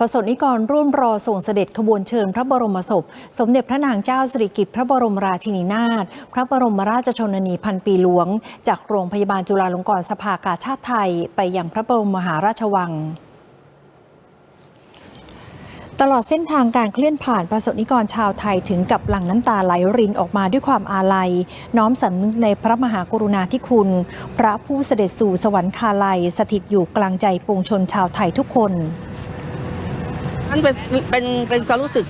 ประสบนิกรร่วมรอส่งเสด็จขบวนเชิญพระบรมศพ สมเด็จพระนางเจ้าสิริกิติ์พระบรมราชินีนาถพระบรมราชชนนีพันปีหลวง จากโรงพยาบาลจุฬาลงกรณ์สภากาชาติไทย ไปยังพระบรมมหาราชวังตลอดเส้นทางการเคลื่อนผ่านประสบนิกรชาวไทยถึงกับหลั่งน้ำตาไหลรินออกมาด้วยความอาลัย น้อมสำนึกในพระมหากรุณาธิคุณ พระผู้เสด็จสู่สวรรคาลัย สถิตอยู่กลางใจปวงชนชาวไทยทุกคน มันเป็นเป็นเป็นความรู้สึก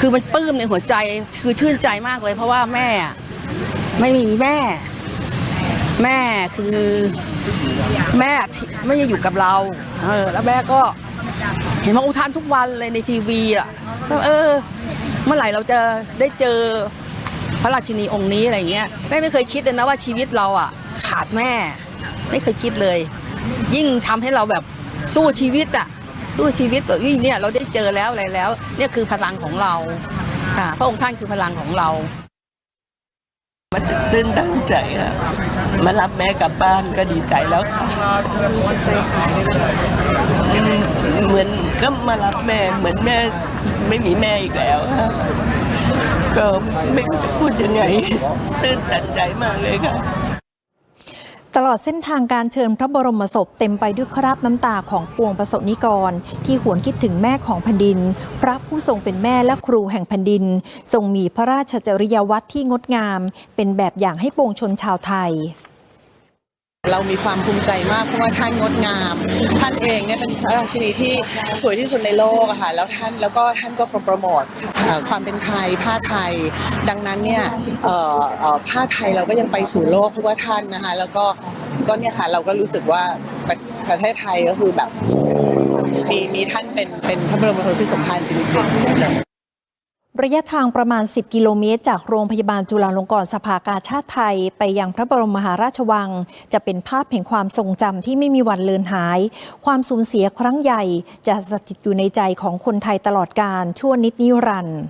คือมันปลื้มในหัวใจคือชื่นใจมากเลย เพราะว่าแม่อะไม่มีแม่ แม่คือแม่ที่ไม่ได้อยู่กับเรา เออ แล้วแม่ก็ เห็นพระองค์ท่านทุกวันเลยในทีวีอะก็เออ เมื่อไหร่เราจะได้เจอพระราชินีองค์นี้อะไรเงี้ยแม่ไม่เคยคิดเลยนะว่าชีวิตเราอะ ขาดแม่ ไม่เคยคิดเลย ยิ่งทำให้เราแบบสู้ชีวิตอะ สู้ชีวิตแบบนี้เนี่ยเราได้เจอแล้วอะไรแล้ว เนี่ยคือพลังของเราค่ะพระองค์ท่านคือพลังของเรา มันตื้นตันใจค่ะมารับแม่กลับบ้านก็ดีใจแล้วค่ะเหมือนก็มารับแม่เหมือนแม่ไม่มีแม่อีกแล้วค่ะก็ไม่รู้จะพูดยังไงตื้นตันใจมากเลยค่ะ ตลอดเส้นทางการเชิญพระบรมศพเต็มไปด้วยคราบน้ำตาของปวงประสบนิกร ที่หวนคิดถึงแม่ของแผ่นดิน พระผู้ทรงเป็นแม่และครูแห่งแผ่นดิน ทรงมีพระราชจริยวัตรที่งดงาม เป็นแบบอย่างให้ปวงชนชาวไทย เรามีความภูมิใจมากเพราะว่าท่านงดงาม ท่านเองเนี่ยเป็นพระราชินีที่สวยที่สุดในโลกอะค่ะแล้วท่านแล้วก็ท่านก็โปรโมทความเป็นไทยผ้าไทย ดังนั้นเนี่ยผ้าไทยเราก็ยังไปสู่โลกเพราะว่าท่านนะคะแล้วก็ก็เนี่ยค่ะเราก็รู้สึกว่าประเทศไทยก็คือแบบมีมีท่านเป็นเป็นพระบรมโพธิสมภารจริงๆ ระยะทางประมาณ 10 กิโลเมตร จากโรงพยาบาลจุฬาลงกรณ์สภากาชาติไทย ไปยังพระบรมมหาราชวัง จะเป็นภาพแห่งความทรงจำที่ไม่มีวันเลือนหาย ความสูญเสียครั้งใหญ่ จะสถิตอยู่ในใจของคนไทยตลอดกาลชั่วนิดนิรันดร์